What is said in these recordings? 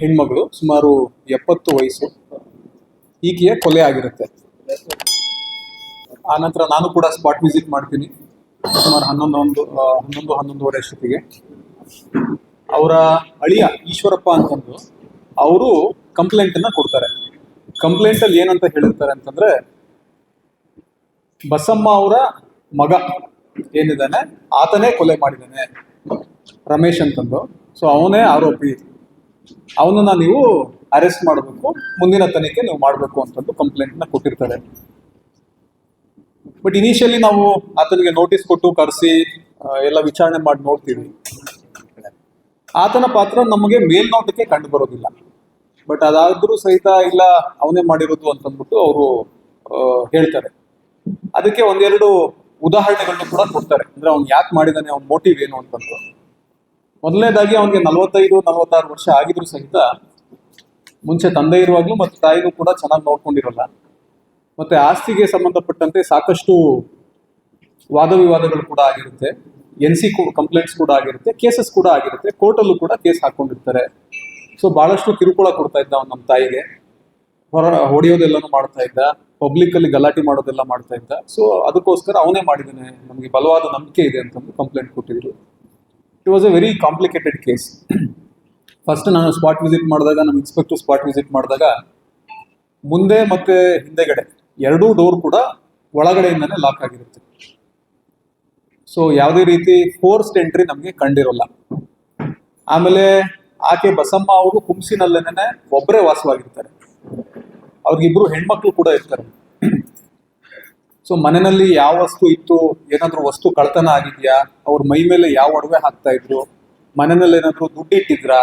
ಹೆಣ್ಮಗಳು ಸುಮಾರು ಎಪ್ಪತ್ತು ವಯಸ್ಸು. ಈಕೆಯ ಕೊಲೆ ಆಗಿರುತ್ತೆ. ಆ ನಂತರ ನಾನು ಕೂಡ ಸ್ಪಾಟ್ ವಿಸಿಟ್ ಮಾಡ್ತೀನಿ. ಸುಮಾರು ಹನ್ನೊಂದು ಒಂದು ಹನ್ನೊಂದು, ಹನ್ನೊಂದುವರೆ ಅಷ್ಟೊತ್ತಿಗೆ. ಅವರ ಅಳಿಯ ಈಶ್ವರಪ್ಪ ಅಂತಂದು, ಅವರು ಕಂಪ್ಲೇಂಟನ್ನು ಕೊಡ್ತಾರೆ. ಕಂಪ್ಲೇಂಟಲ್ಲಿ ಏನಂತ ಹೇಳಿರ್ತಾರೆ ಅಂತಂದ್ರೆ, ಬಸಮ್ಮ ಅವರ ಮಗ ಏನಿದ್ದಾನೆ, ಆತನೇ ಕೊಲೆ ಮಾಡಿದ್ದಾನೆ. ರಮೇಶ್ ಅಂತಂದು. ಸೊ ಅವನೇ ಆರೋಪಿ. ಅವನನ್ನ ನೀವು ಅರೆಸ್ಟ್ ಮಾಡಬೇಕು, ಮುಂದಿನ ತನಿಖೆ ನೀವು ಮಾಡಬೇಕು ಅಂತಂದು ಕಂಪ್ಲೇಂಟ್ನ ಕೊಟ್ಟಿರ್ತಾರೆ. ಬಟ್ ಇನಿಷಿಯಲಿ ನಾವು ಆತನಿಗೆ ನೋಟಿಸ್ ಕೊಟ್ಟು ಕರೆಸಿ ಎಲ್ಲ ವಿಚಾರಣೆ ಮಾಡಿ ನೋಡ್ತೀವಿ. ಆತನ ಪಾತ್ರ ನಮಗೆ ಮೇಲ್ನೋಟಕ್ಕೆ ಕಂಡು ಬರೋದಿಲ್ಲ. ಬಟ್ ಅದಾದ್ರೂ ಸಹಿತ ಇಲ್ಲ, ಅವನೇ ಮಾಡಿರೋದು ಅಂತಂದ್ಬಿಟ್ಟು ಅವರು ಹೇಳ್ತಾರೆ. ಅದಕ್ಕೆ ಒಂದೆರಡು ಉದಾಹರಣೆಗಳನ್ನು ಕೂಡ ಕೊಡ್ತಾರೆ. ಅಂದ್ರೆ ಅವ್ನು ಯಾಕೆ ಮಾಡಿದಾನೆ, ಅವ್ನ ಮೋಟಿವ್ ಏನು ಅಂತಂದು. ಮೊದಲನೇದಾಗಿ ಅವನಿಗೆ ನಲವತ್ತೈದು, ನಲವತ್ತಾರು ವರ್ಷ ಆಗಿದ್ರು ಸಹಿತ ಮುಂಚೆ ತಂದೆ ಇರುವಾಗಲೂ ಮತ್ತೆ ತಾಯಿಗೂ ಕೂಡ ಚೆನ್ನಾಗಿ ನೋಡ್ಕೊಂಡಿರಲ್ಲ. ಮತ್ತೆ ಆಸ್ತಿಗೆ ಸಂಬಂಧಪಟ್ಟಂತೆ ಸಾಕಷ್ಟು ವಾದ ವಿವಾದಗಳು ಕೂಡ ಆಗಿರುತ್ತೆ. ಎನ್ ಸಿ ಕಂಪ್ಲೇಂಟ್ಸ್ ಕೂಡ ಆಗಿರುತ್ತೆ ಕೇಸಸ್ ಕೂಡ ಆಗಿರುತ್ತೆ ಕೋರ್ಟಲ್ಲೂ ಕೂಡ ಕೇಸ್ ಹಾಕೊಂಡಿರ್ತಾರೆ. ಸೊ ಬಹಳಷ್ಟು ಕಿರುಕುಳ ಕೊಡ್ತಾ ಇದ್ದ ಅವ್ನು ನಮ್ಮ ತಾಯಿಗೆ. ಹೊರ, ಹೊಡೆಯೋದೆಲ್ಲನೂ ಮಾಡ್ತಾ ಇದ್ದ. ಪಬ್ಲಿಕ್ ಅಲ್ಲಿ ಗಲಾಟೆ ಮಾಡೋದೆಲ್ಲ ಮಾಡ್ತಾ ಇದ್ದ. ಸೊ ಅದಕ್ಕೋಸ್ಕರ ಅವನೇ ಮಾಡಿದ್ದಾನೆ. ನಮಗೆ ಬಲವಾದ ನಂಬಿಕೆ ಇದೆ ಅಂತಂದು ಕಂಪ್ಲೇಂಟ್ ಕೊಟ್ಟಿದ್ರು. It was a very complicated case first ನಾನು ಸ್ಪಾಟ್ ವಿಸಿಟ್ ಮಾಡಿದಾಗ, ನಮ್ಮ ಇನ್ಸ್ಪೆಕ್ಟರ್ ಸ್ಪಾಟ್ ವಿಸಿಟ್ ಮಾಡಿದಾಗ, ಮುಂದೆ ಮತ್ತೆ ಹಿಂದೆಗಡೆ ಎರಡೂ ಡೋರ್ ಕೂಡ ಒಳಗಡೆಯಿಂದನೇ ಲಾಕ್ ಆಗಿರುತ್ತೆ. ಸೊ ಯಾವುದೇ ರೀತಿ ಫೋರ್ಸ್ಡ್ ಎಂಟ್ರಿ ನಮಗೆ ಕಂಡಿರೋಲ್ಲ. ಆಮೇಲೆ ಆಕೆ ಬಸಮ್ಮ ಅವರು ಕುಂಸಿನಲ್ಲೇನೆ ಒಬ್ಬರೇ ವಾಸವಾಗಿರ್ತಾರೆ. ಅವ್ರಿಗಿಬ್ರು ಹೆಣ್ಮಕ್ಳು ಕೂಡ ಇರ್ತಾರೆ. ಸೊ ಮನೆಯಲ್ಲಿ ಯಾವ ವಸ್ತು ಇತ್ತು? ಏನಾದ್ರು ವಸ್ತು ಕಳ್ತನ ಆಗಿದ್ಯಾ? ಅವ್ರ ಮೈ ಮೇಲೆ ಯಾವ ಒಡವೆ ಹಾಕ್ತಾ ಇದ್ರು? ಮನೆಯಲ್ಲಿ ಏನಾದ್ರು ದುಡ್ಡು ಇಟ್ಟಿದ್ರಾ?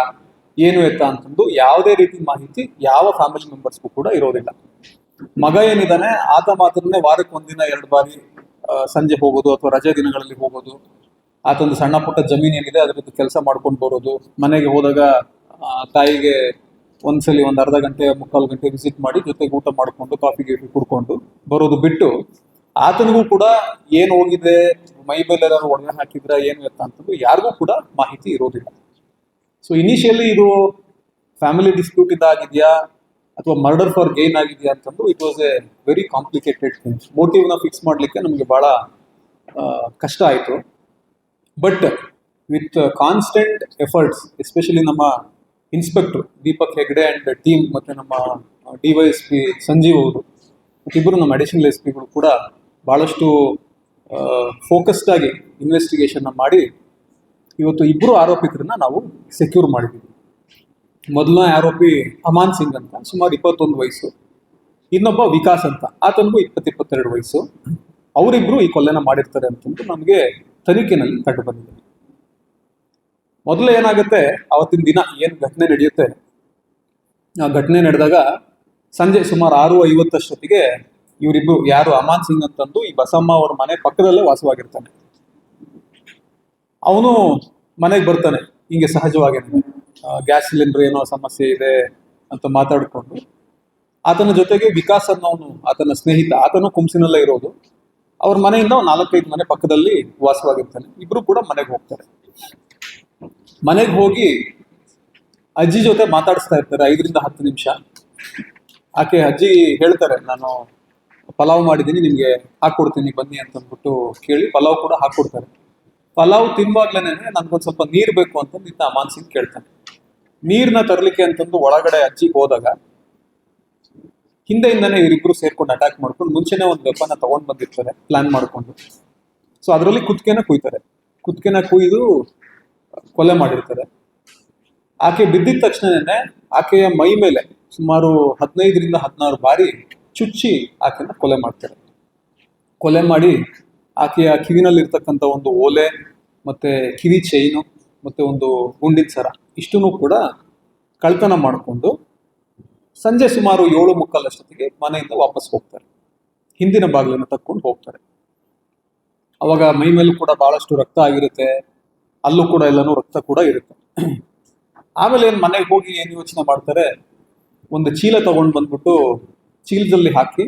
ಏನು ಎತ್ತ ಅಂತಂದು ಯಾವುದೇ ರೀತಿ ಮಾಹಿತಿ ಯಾವ ಫ್ಯಾಮಿಲಿ ಮೆಂಬರ್ಸ್ಗೂ ಕೂಡ ಇರೋದಿಲ್ಲ. ಮಗ ಏನಿದ್ದಾನೆ ಆತ ಮಾತ್ರನೇ ವಾರಕ್ಕೆ ಒಂದಿನ ಎರಡು ಬಾರಿ ಸಂಜೆ ಹೋಗೋದು ಅಥವಾ ರಜೆ ದಿನಗಳಲ್ಲಿ ಹೋಗೋದು. ಆತೊಂದು ಸಣ್ಣ ಪುಟ್ಟ ಜಮೀನ್ ಏನಿದೆ, ಅದ್ರದ್ದು ಕೆಲಸ ಮಾಡ್ಕೊಂಡು ಬರೋದು. ಮನೆಗೆ ಹೋದಾಗ ತಾಯಿಗೆ ಒಂದ್ಸಲಿ ಒಂದ್ ಅರ್ಧ ಗಂಟೆ, ಮುಕ್ಕಾಲು ಗಂಟೆ ವಿಸಿಟ್ ಮಾಡಿ ಜೊತೆಗೆ ಊಟ ಮಾಡ್ಕೊಂಡು ಕಾಫಿ ಗೀಫಿ ಕುಡ್ಕೊಂಡು ಬರೋದು ಬಿಟ್ಟು ಆತನಿಗೂ ಕೂಡ ಏನ್ ಹೋಗಿದೆ, ಮೈ ಮೇಲೆ ಏನಾದ್ರು ಹಾಕಿದ್ರ, ಏನು ಎತ್ತ ಅಂತಂದು ಯಾರಿಗೂ ಕೂಡ ಮಾಹಿತಿ ಇರೋದಿಲ್ಲ. ಸೊ ಇನಿಷಿಯಲಿ ಇದು ಫ್ಯಾಮಿಲಿ ಡಿಸ್ಪ್ಯೂಟ್ ಇದಾಗಿದೆಯಾ ಅಥವಾ ಮರ್ಡರ್ ಫಾರ್ ಗೇನ್ ಆಗಿದೆಯಾ ಅಂತಂದು it was a very complicated things ಮೋಟಿವ್ನ fix ಮಾಡಲಿಕ್ಕೆ ನಮಗೆ ಬಹಳ ಕಷ್ಟ ಆಯಿತು. But with constant efforts especially ನಮ್ಮ inspector Deepak Hegde and team ಮತ್ತೆ ನಮ್ಮ ಡಿ ವೈ ಸಂಜೀವ್ ಅವರು, ಮತ್ತಿಬ್ಬರು ನಮ್ಮ ಅಡಿಷನಲ್ ಎಸ್ ಪಿಗಳು ಕೂಡ ಬಹಳಷ್ಟು ಫೋಕಸ್ಡ್ ಆಗಿ ಇನ್ವೆಸ್ಟಿಗೇಷನ್ ಮಾಡಿ ಇವತ್ತು ಇಬ್ಬರು ಆರೋಪಿತರನ್ನ ನಾವು ಸೆಕ್ಯೂರ್ ಮಾಡಿದ್ದೀವಿ ಮೊದಲನೇ ಆರೋಪಿ ಅಮಾನ್ ಸಿಂಗ್ ಅಂತ, ಸುಮಾರು ಇಪ್ಪತ್ತೊಂದು ವಯಸ್ಸು. ಇನ್ನೊಬ್ಬ ವಿಕಾಸ್ ಅಂತ, ಆತನಿಗೂ ಇಪ್ಪತ್ತಿಪ್ಪತ್ತೆರಡು ವಯಸ್ಸು. ಅವರಿಬ್ಬರು ಈ ಕೊಲೆನ ಮಾಡಿರ್ತಾರೆ ಅಂತಂದು ನಮಗೆ ತನಿಖೆನಲ್ಲಿ ಕಂಡು ಬಂದಿದೆ. ಮೊದಲು ಏನಾಗುತ್ತೆ, ಅವತ್ತಿನ ದಿನ ಏನು ಘಟನೆ ನಡೆಯುತ್ತೆ? ಆ ಘಟನೆ ನಡೆದಾಗ ಸಂಜೆ ಸುಮಾರು ಆರು ಐವತ್ತಷ್ಟೊತ್ತಿಗೆ ಇವರಿಬ್ರು ಯಾರು ಅಮಾನ್ ಸಿಂಗ್ ಅಂತಂದು ಈ ಬಸಮ್ಮ ಅವ್ರ ಮನೆ ಪಕ್ಕದಲ್ಲೇ ವಾಸವಾಗಿರ್ತಾನೆ. ಅವನು ಮನೆಗೆ ಬರ್ತಾನೆ, ಹಿಂಗೆ ಸಹಜವಾಗಿ ಗ್ಯಾಸ್ ಸಿಲಿಂಡರ್ ಏನೋ ಸಮಸ್ಯೆ ಇದೆ ಅಂತ ಮಾತಾಡಿಕೊಂಡು. ಆತನ ಜೊತೆಗೆ ವಿಕಾಸ್ ಅನ್ನೋನು, ಆತನ ಸ್ನೇಹಿತ, ಆತನು ಕುಂಸಿನಲ್ಲೇ ಇರೋದು. ಅವ್ರ ಮನೆಯಿಂದ ನಾಲ್ಕೈದು ಮನೆ ಪಕ್ಕದಲ್ಲಿ ವಾಸವಾಗಿರ್ತಾನೆ. ಇಬ್ರು ಕೂಡ ಮನೆಗೆ ಹೋಗ್ತಾರೆ. ಮನೆಗೆ ಹೋಗಿ ಅಜ್ಜಿ ಜೊತೆ ಮಾತಾಡಿಸ್ತಾ ಇರ್ತಾರೆ, ಐದರಿಂದ ಹತ್ತು ನಿಮಿಷ. ಆಕೆ ಅಜ್ಜಿ ಹೇಳ್ತಾರೆ, ನಾನು ಪಲಾವ್ ಮಾಡಿದ್ದೀನಿ, ನಿಮಗೆ ಹಾಕ್ಕೊಡ್ತೀನಿ ಬನ್ನಿ ಅಂತ ಅಂದ್ಬಿಟ್ಟು ಕೇಳಿ, ಪಲಾವ್ ಕೂಡ ಹಾಕ್ಕೊಡ್ತಾರೆ ಪಲಾವ್ ತಿನ್ನುವಾಗ್ಲೇನೆ ನನ್ಗೊಂದು ಸ್ವಲ್ಪ ನೀರು ಬೇಕು ಅಂತ ನಿನ್ನ ಅಮಾನ್ ಕೇಳ್ತಾನೆ. ನೀರ್ನ ತರಲಿಕ್ಕೆ ಅಂತಂದು ಒಳಗಡೆ ಅಜ್ಜಿ ಹೋದಾಗ, ಹಿಂದೆಯಿಂದನೇ ಇವರಿಬ್ರು ಸೇರ್ಕೊಂಡು ಅಟ್ಯಾಕ್ ಮಾಡ್ಕೊಂಡು ಮುಂಚೆನೆ ಒಂದು ವೆಪನ್ನ ತಗೊಂಡ್ ಬಂದಿರ್ತಾರೆ ಪ್ಲಾನ್ ಮಾಡ್ಕೊಂಡು. ಸೊ ಅದರಲ್ಲಿ ಕುತ್ಕೆನ ಕುಯ್ತಾರೆ. ಕುತ್ಕೆನ ಕುಯ್ದು ಕೊಲೆ ಮಾಡಿರ್ತಾರೆ. ಆಕೆ ಬಿದ್ದಿದ ತಕ್ಷಣನೇ ಆಕೆಯ ಮೈ ಮೇಲೆ ಸುಮಾರು ಹದಿನೈದರಿಂದ ಹದಿನಾರು ಬಾರಿ ಚುಚ್ಚಿ ಆಕೆನ ಕೊಲೆ ಮಾಡ್ತಾರೆ. ಕೊಲೆ ಮಾಡಿ ಆಕೆಯ ಕಿವಿನಲ್ಲಿರ್ತಕ್ಕಂಥ ಒಂದು ಓಲೆ ಮತ್ತೆ ಕಿವಿ ಚೈನು ಮತ್ತೆ ಒಂದು ಗುಂಡಿನ ಸರ ಇಷ್ಟನ್ನು ಕೂಡ ಕಳ್ತನ ಮಾಡಿಕೊಂಡು ಸಂಜೆ ಸುಮಾರು ಏಳು ಮುಕ್ಕಾಲಷ್ಟೊತ್ತಿಗೆ ಮನೆಯಿಂದ ವಾಪಸ್ ಹೋಗ್ತಾರೆ. ಹಿಂದಿನ ಬಾಗಿಲನ್ನು ತಕ್ಕೊಂಡು ಹೋಗ್ತಾರೆ. ಅವಾಗ ಮೈ ಮೇಲೂ ಕೂಡ ಬಹಳಷ್ಟು ರಕ್ತ ಆಗಿರುತ್ತೆ. ಅಲ್ಲೂ ಕೂಡ ಎಲ್ಲನೂ ರಕ್ತ ಕೂಡ ಇರುತ್ತೆ. ಆಮೇಲೆ ಏನು ಮನೆಗೆ ಹೋಗಿ ಏನ್ ಯೋಚನೆ ಮಾಡ್ತಾರೆ? ಒಂದು ಚೀಲ ತಗೊಂಡು ಬಂದ್ಬಿಟ್ಟು ಚೀಲದಲ್ಲಿ ಹಾಕಿ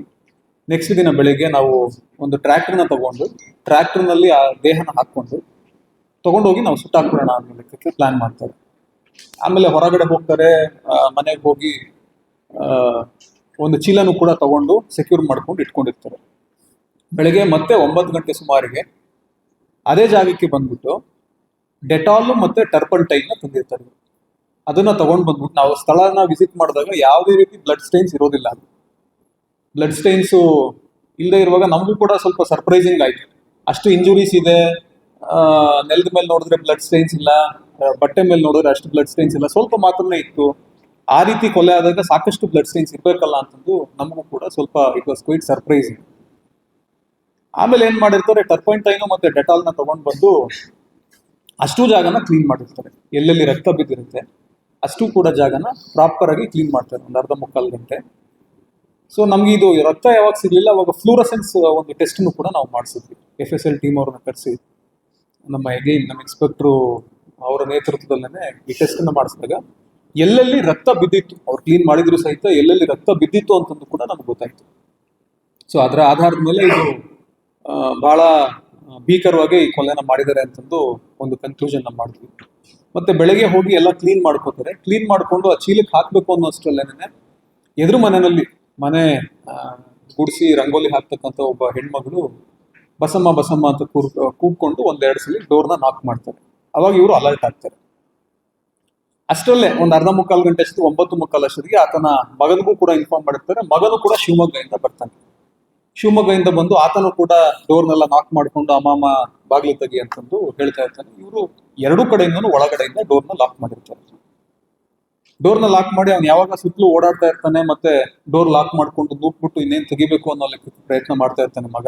ನೆಕ್ಸ್ಟ್ ದಿನ ಬೆಳಿಗ್ಗೆ ನಾವು ಒಂದು ಟ್ರ್ಯಾಕ್ಟರ್ನ ತಗೊಂಡು ಟ್ರ್ಯಾಕ್ಟರ್ನಲ್ಲಿ ಆ ದೇಹನ ಹಾಕೊಂಡು ತಗೊಂಡೋಗಿ ನಾವು ಸುಟ್ಟಾಕ್ಬಿಡೋಣ ಅನ್ನೋ ಲೆಕ್ಕಕ್ಕೆ ಪ್ಲಾನ್ ಮಾಡ್ತಾರೆ. ಆಮೇಲೆ ಹೊರಗಡೆ ಹೋಗ್ತಾರೆ ಮನೆಗೆ ಹೋಗಿ ಒಂದು ಚೀಲನು ಕೂಡ ತಗೊಂಡು ಸೆಕ್ಯೂರ್ ಮಾಡ್ಕೊಂಡು ಇಟ್ಕೊಂಡಿರ್ತಾರೆ. ಬೆಳಗ್ಗೆ ಮತ್ತೆ ಒಂಬತ್ತು ಗಂಟೆ ಸುಮಾರಿಗೆ ಅದೇ ಜಾಗಕ್ಕೆ ಬಂದ್ಬಿಟ್ಟು ಡೆಟಾಲ್ ಮತ್ತೆ ಟರ್ಪಂಟೈನ್ ತಂದಿರ್ತಾರೆ. ಅದನ್ನ ತಗೊಂಡು ಬಂದ್ಬಿಟ್ಟು ನಾವು ಸ್ಥಳನ ವಿಸಿಟ್ ಮಾಡಿದಾಗ ಯಾವುದೇ ರೀತಿ ಬ್ಲಡ್ ಸ್ಟೈನ್ಸ್ ಇರೋದಿಲ್ಲ. ಬ್ಲಡ್ ಸ್ಟೈನ್ಸು ಇಲ್ಲದೆ ಇರುವಾಗ ನಮಗೂ ಕೂಡ ಸ್ವಲ್ಪ ಸರ್ಪ್ರೈಸಿಂಗ್ ಆಯಿತು. ಅಷ್ಟು ಇಂಜುರೀಸ್ ಇದೆ ನೆಲದ ಮೇಲೆ ನೋಡಿದ್ರೆ ಬ್ಲಡ್ ಸ್ಟೈನ್ಸ್ ಇಲ್ಲ ಬಟ್ಟೆ ಮೇಲೆ ನೋಡಿದ್ರೆ ಅಷ್ಟು ಬ್ಲಡ್ ಸ್ಟೈನ್ಸ್ ಇಲ್ಲ, ಸ್ವಲ್ಪ ಮಾತ್ರನೇ ಇತ್ತು. ಆ ರೀತಿ ಕೊಲೆ ಆದಾಗ ಸಾಕಷ್ಟು ಬ್ಲಡ್ ಸ್ಟೈನ್ಸ್ ಇರಬೇಕಲ್ಲ ಅಂತಂದು ನಮಗೂ ಕೂಡ ಸ್ವಲ್ಪ ಇಟ್ ವಾಸ್ ಕ್ವೈಟ್ ಸರ್ಪ್ರೈಸಿಂಗ್ ಆಮೇಲೆ ಏನು ಮಾಡಿರ್ತಾರೆ ಟರ್ಪಂಟೈನು ಮತ್ತೆ ಡೆಟಾಲ್ನ ತೊಗೊಂಡು ಬಂದು ಅಷ್ಟು ಜಾಗನ ಕ್ಲೀನ್ ಮಾಡಿರ್ತಾರೆ. ಎಲ್ಲೆಲ್ಲಿ ರಕ್ತ ಬಿದ್ದಿರುತ್ತೆ, ಅಷ್ಟು ಕೂಡ ಜಾಗನ ಪ್ರಾಪರ್ ಆಗಿ ಕ್ಲೀನ್ ಮಾಡ್ತಾರೆ, ಒಂದು ಅರ್ಧ ಮುಕ್ಕಾಲು ಗಂಟೆ. ಸೊ ನಮ್ಗೆ ಇದು ರಕ್ತ ಯಾವಾಗ ಸಿಗಲಿಲ್ಲ ಅವಾಗ ಫ್ಲೂರಸೆನ್ಸ್ ಒಂದು ಟೆಸ್ಟ್ನು ಕೂಡ ನಾವು ಮಾಡಿಸಿದ್ವಿ. ಎಫ್ ಎಸ್ ಎಲ್ ಟೀಮ್ ಅವ್ರನ್ನ ಕರೆಸಿ, ನಮ್ಮ ಎಗೈನ್ ನಮ್ಮ ಇನ್ಸ್ಪೆಕ್ಟ್ರು ಅವರ ನೇತೃತ್ವದಲ್ಲೇ ಈ ಟೆಸ್ಟ್ ಅನ್ನ ಮಾಡಿಸಿದಾಗ ಎಲ್ಲೆಲ್ಲಿ ರಕ್ತ ಬಿದ್ದಿತ್ತು, ಅವ್ರು ಕ್ಲೀನ್ ಮಾಡಿದ್ರು ಸಹಿತ ಎಲ್ಲೆಲ್ಲಿ ರಕ್ತ ಬಿದ್ದಿತ್ತು ಅಂತಂದು ಕೂಡ ನಮ್ಗೆ ಗೊತ್ತಾಯ್ತು. ಸೊ ಅದರ ಆಧಾರದ ಮೇಲೆ ಇದು ಭಾಳ ಭೀಕರವಾಗಿ ಈ ಕೊಲೆನ ಮಾಡಿದ್ದಾರೆ ಅಂತಂದು ಒಂದು ಕನ್ಕ್ಲೂಷನ್ ಮಾಡಿದ್ವಿ ಮತ್ತೆ ಬೆಳಗ್ಗೆ ಹೋಗಿ ಎಲ್ಲ ಕ್ಲೀನ್ ಮಾಡ್ಕೋತಾರೆ. ಕ್ಲೀನ್ ಮಾಡ್ಕೊಂಡು ಆ ಚೀಲಕ್ಕೆ ಹಾಕ್ಬೇಕು ಅನ್ನೋ ಅಷ್ಟರಲ್ಲೇನೆ ಎದುರು ಮನೆಯಲ್ಲಿ ಮನೆ ಗುಡಿಸಿ ರಂಗೋಲಿ ಹಾಕ್ತಕ್ಕಂಥ ಒಬ್ಬ ಹೆಣ್ಮಗಳು ಬಸಮ್ಮ ಬಸಮ್ಮ ಅಂತ ಕೂರ್, ಕೂಗ್ಕೊಂಡು ಒಂದೆರಡು ಸಲ ಡೋರ್ನ ನಾಕ್ ಮಾಡ್ತಾರೆ. ಅವಾಗ ಇವರು ಅಲರ್ಟ್ ಆಗ್ತಾರೆ. ಅಷ್ಟರಲ್ಲೇ ಒಂದು ಅರ್ಧ ಮುಕ್ಕಾಲು ಗಂಟೆ ಅಷ್ಟು ಒಂಬತ್ತು ಮುಕ್ಕಾಲು ಅಷ್ಟೊತ್ತಿಗೆ ಆತನ ಮಗನಿಗೂ ಕೂಡ ಇನ್ಫಾರ್ಮ್ ಮಾಡಿರ್ತಾರೆ. ಮಗನು ಕೂಡ ಶಿವಮೊಗ್ಗದಿಂದ ಬರ್ತಾನೆ. ಶಿವಮೊಗ್ಗದಿಂದ ಬಂದು ಆತನು ಕೂಡ ಡೋರ್ನೆಲ್ಲ ನಾಕ್ ಮಾಡ್ಕೊಂಡು ಅಮ್ಮಮ್ಮ ಬಾಗಿಲು ತೆಗಿ ಅಂತಂದು ಹೇಳ್ತಾ ಇರ್ತಾನೆ. ಇವರು ಎರಡೂ ಕಡೆಯಿಂದನೂ ಒಳಗಡೆಯಿಂದ ಡೋರ್ನ ಲಾಕ್ ಮಾಡಿರ್ತಾರೆ. ಡೋರ್ನ ಲಾಕ್ ಮಾಡಿ ಅವ್ನು ಯಾವಾಗ ಸುತ್ತಲೂ ಓಡಾಡ್ತಾ ಇರ್ತಾನೆ ಮತ್ತೆ ಡೋರ್ ಲಾಕ್ ಮಾಡ್ಕೊಂಡು ನೂಕ್ಬಿಟ್ಟು ಇನ್ನೇನ್ ತೆಗಿಬೇಕು ಅನ್ನೋ ಲೆಕ್ಕಕ್ಕೆ ಪ್ರಯತ್ನ ಮಾಡ್ತಾ ಇರ್ತಾನೆ ಮಗ.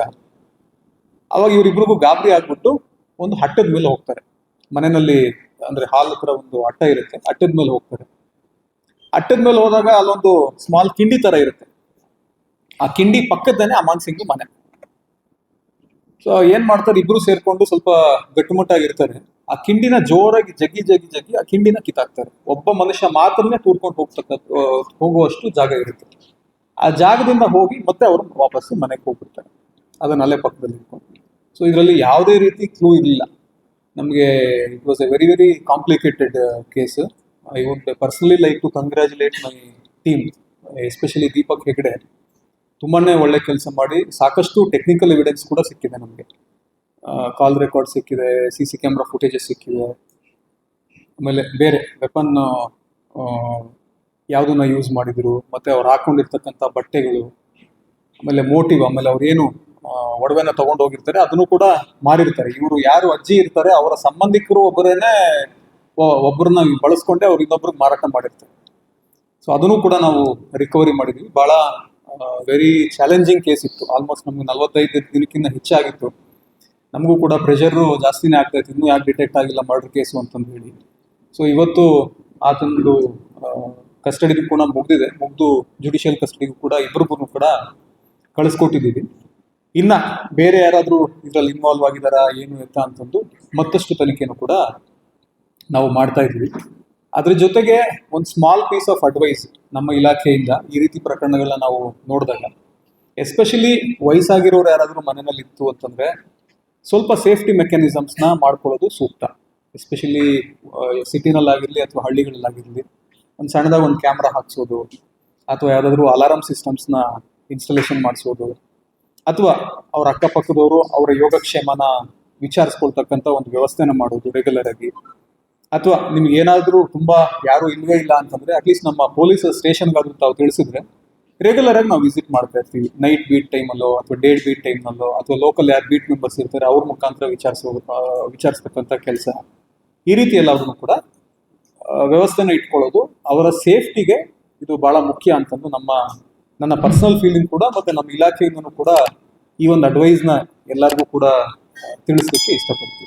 ಅವಾಗ ಇವರಿಬ್ರಿಗೂ ಗಾಬರಿ ಆಗ್ಬಿಟ್ಟು ಒಂದು ಹಟ್ಟದ ಮೇಲೆ ಹೋಗ್ತಾರೆ. ಮನೆಯಲ್ಲಿ ಅಂದ್ರೆ ಹಾಲ್ ಹತ್ರ ಒಂದು ಅಟ್ಟ ಇರುತ್ತೆ, ಅಟ್ಟದ ಮೇಲೆ ಹೋಗ್ತಾರೆ. ಅಟ್ಟದ ಮೇಲೆ ಹೋದಾಗ ಅಲ್ಲೊಂದು ಸ್ಮಾಲ್ ಕಿಂಡಿ ತರ ಇರುತ್ತೆ. ಆ ಕಿಂಡಿ ಪಕ್ಕದ್ದೇನೆ ಅಮಾನ್ ಸಿಂಗ್ ಮನೆ. ಸೊ ಏನ್ ಮಾಡ್ತಾರೆ ಇಬ್ರು ಸೇರ್ಕೊಂಡು ಸ್ವಲ್ಪ ಗಟ್ಟುಮುಟ್ಟಾಗಿರ್ತಾರೆ ಆ ಕಿಂಡಿನ ಜೋರಾಗಿ ಜಗ್ಗಿ ಜಗ್ಗಿ ಜಗ್ಗಿ ಆ ಕಿಂಡಿನ ಕಿತ್ತಾಕ್ತಾರೆ. ಒಬ್ಬ ಮನುಷ್ಯ ಮಾತ್ರನೇ ತೂರ್ಕೊಂಡು ಹೋಗ್ತಕ್ಕ ಹೋಗುವಷ್ಟು ಜಾಗ ಇರುತ್ತೆ. ಆ ಜಾಗದಿಂದ ಹೋಗಿ ಮತ್ತೆ ಅವರು ವಾಪಸ್ ಮನೆಗೆ ಹೋಗ್ಬಿಡ್ತಾರೆ. ಅದನ್ನ ಅಲ್ಲೇ ಪಕ್ಕದಲ್ಲಿ ಇಟ್ಕೊಂಡು. ಸೊ ಇದರಲ್ಲಿ ಯಾವುದೇ ರೀತಿ ಕ್ಲೂ ಇರಲಿಲ್ಲ. ನಮಗೆ it was a very very complicated case I would personally like to congratulate my team especially Deepak Hegde ತುಂಬಾ ಒಳ್ಳೆ ಕೆಲಸ ಮಾಡಿ, ಸಾಕಷ್ಟು ಟೆಕ್ನಿಕಲ್ ಎವಿಡೆನ್ಸ್ ಕೂಡ ಸಿಕ್ಕಿದೆ ನಮಗೆ. ಕಾಲ್ ರೆಕಾರ್ಡ್ ಸಿಕ್ಕಿದೆ ಸಿ ಸಿ ಕ್ಯಾಮ್ರಾ ಫುಟೇಜಸ್ ಸಿಕ್ಕಿದೆ. ಆಮೇಲೆ ಬೇರೆ ವೆಪನ್ ಯಾವುದನ್ನ ಯೂಸ್ ಮಾಡಿದ್ರು ಮತ್ತೆ ಅವ್ರು ಹಾಕೊಂಡಿರ್ತಕ್ಕಂಥ ಬಟ್ಟೆಗಳು ಆಮೇಲೆ ಮೋಟಿವ್ ಆಮೇಲೆ ಅವ್ರು ಏನು ಆ, ಒಡವೆನ ತಗೊಂಡು ಹೋಗಿರ್ತಾರೆ ಅದನ್ನು ಕೂಡ ಮಾರಿರ್ತಾರೆ. ಇವರು ಯಾರು ಅಜ್ಜಿ ಇರ್ತಾರೆ ಅವರ ಸಂಬಂಧಿಕರು ಒಬ್ಬರೇನೆ ಒಬ್ಬರನ್ನ ಬಳಸ್ಕೊಂಡೆ ಅವ್ರು ಇನ್ನೊಬ್ರಿಗೆ ಮಾರಾಟ ಮಾಡಿರ್ತಾರೆ. ಸೊ ಅದನ್ನು ಕೂಡ ನಾವು ರಿಕವರಿ ಮಾಡಿದ್ವಿ. ಬಹಳ ವೆರಿ ಚಾಲೆಂಜಿಂಗ್ ಕೇಸ್ ಇತ್ತು. ಆಲ್ಮೋಸ್ಟ್ ನಮ್ಗೆ ನಲವತ್ತೈದು ದಿನಕ್ಕಿಂತ ಹೆಚ್ಚಾಗಿತ್ತು. ನಮಗೂ ಕೂಡ ಪ್ರೆಷರು ಜಾಸ್ತಿನೇ ಆಗ್ತಾ ಇತ್ತು ಇನ್ನೂ ಯಾಕೆ ಡಿಟೆಕ್ಟ್ ಆಗಿಲ್ಲ ಮರ್ಡರ್ ಕೇಸು ಅಂತಂದು ಹೇಳಿ. ಸೊ ಇವತ್ತು ಆತನದು ಕಸ್ಟಡಿಗೂ ಕೂಡ ಮುಗ್ದಿದೆ. ಮುಗ್ದು ಜುಡಿಷಿಯಲ್ ಕಸ್ಟಡಿಗೂ ಕೂಡ ಇಬ್ಬರಿಗೂ ಕೂಡ ಕಳಿಸ್ಕೊಟ್ಟಿದ್ದೀವಿ. ಇನ್ನ ಬೇರೆ ಯಾರಾದರೂ ಇದರಲ್ಲಿ ಇನ್ವಾಲ್ವ್ ಆಗಿದಾರಾ, ಏನು ಎತ್ತ ಅಂತಂದು ಮತ್ತಷ್ಟು ತನಿಖೆಯನ್ನು ಕೂಡ ನಾವು ಮಾಡ್ತಾ ಇದ್ದೀವಿ. ಅದ್ರ ಜೊತೆಗೆ ಒಂದು ಸ್ಮಾಲ್ ಪೀಸ್ ಆಫ್ ಅಡ್ವೈಸ್ ನಮ್ಮ ಇಲಾಖೆಯಿಂದ ಈ ರೀತಿ ಪ್ರಕರಣಗಳನ್ನ ನಾವು ನೋಡಿದಾಗ ಎಸ್ಪೆಷಲಿ ವಯಸ್ಸಾಗಿರೋರು ಯಾರಾದರೂ ಮನೆಯಲ್ಲಿ ಇತ್ತು ಅಂತಂದ್ರೆ ಸ್ವಲ್ಪ ಸೇಫ್ಟಿ ಮೆಕ್ಯಾನಿಸಮ್ಸ್ನ ಮಾಡ್ಕೊಳ್ಳೋದು ಸೂಕ್ತ. ಎಸ್ಪೆಷಲಿ ಸಿಟಿನಲ್ಲಾಗಿರಲಿ ಅಥವಾ ಹಳ್ಳಿಗಳಲ್ಲಾಗಿರಲಿ. ಒಂದು ಸಣ್ಣದಾಗ ಒಂದು ಕ್ಯಾಮ್ರಾ ಹಾಕ್ಸೋದು, ಅಥವಾ ಯಾವುದಾದ್ರೂ ಅಲಾರಾಮ್ ಸಿಸ್ಟಮ್ಸ್ನ ಇನ್ಸ್ಟಾಲೇಷನ್ ಮಾಡಿಸೋದು, ಅಥವಾ ಅವ್ರ ಅಕ್ಕಪಕ್ಕದವರು ಅವರ ಯೋಗಕ್ಷೇಮನ ವಿಚಾರಿಸ್ಕೊಳ್ತಕ್ಕಂಥ ಒಂದು ವ್ಯವಸ್ಥೆನ ಮಾಡೋದು ರೆಗ್ಯುಲರ್ ಆಗಿ. ಅಥವಾ ನಿಮ್ಗೆ ಏನಾದರೂ ತುಂಬಾ ಯಾರು ಇಲ್ವೇ ಇಲ್ಲ ಅಂತಂದರೆ ಅಟ್ಲೀಸ್ಟ್ ನಮ್ಮ ಪೊಲೀಸ್ ಸ್ಟೇಷನ್ಗಾದ್ರೂ ತಾವು ತಿಳಿಸಿದ್ರೆ ರೆಗ್ಯುಲರ್ ಆಗಿ ನಾವು ವಿಸಿಟ್ ಮಾಡ್ತಾ ಇರ್ತೀವಿ. ನೈಟ್ ಬೀಟ್ ಟೈಮಲ್ಲೋ ಅಥವಾ ಡೇಟ್ ಬೀಟ್ ಟೈಮ್ನಲ್ಲೋ ಅಥವಾ ಲೋಕಲ್ ಯಾರು ಬೀಟ್ ಮೆಂಬರ್ಸ್ ಇರ್ತಾರೆ, ಅವ್ರ ಮುಖಾಂತರ ವಿಚಾರಿಸೋ ವಿಚಾರಿಸ್ತಕ್ಕಂಥ ಕೆಲಸ. ಈ ರೀತಿ ಎಲ್ಲಾದ್ರೂ ಕೂಡ ವ್ಯವಸ್ಥೆನ ಇಟ್ಕೊಳ್ಳೋದು. ಅವರ ಸೇಫ್ಟಿಗೆ ಇದು ಬಹಳ ಮುಖ್ಯ ಅಂತಂದು ನಮ್ಮ, ನನ್ನ ಪರ್ಸನಲ್ ಫೀಲಿಂಗ್ ಕೂಡ ಮತ್ತೆ ನಮ್ಮ ಇಲಾಖೆಯಿಂದನೂ ಕೂಡ ಈ ಒಂದು ಅಡ್ವೈಸ್ನ ಎಲ್ಲರಿಗೂ ಕೂಡ ತಿಳಿಸ್ಲಿಕ್ಕೆ ಇಷ್ಟಪಡ್ತೀವಿ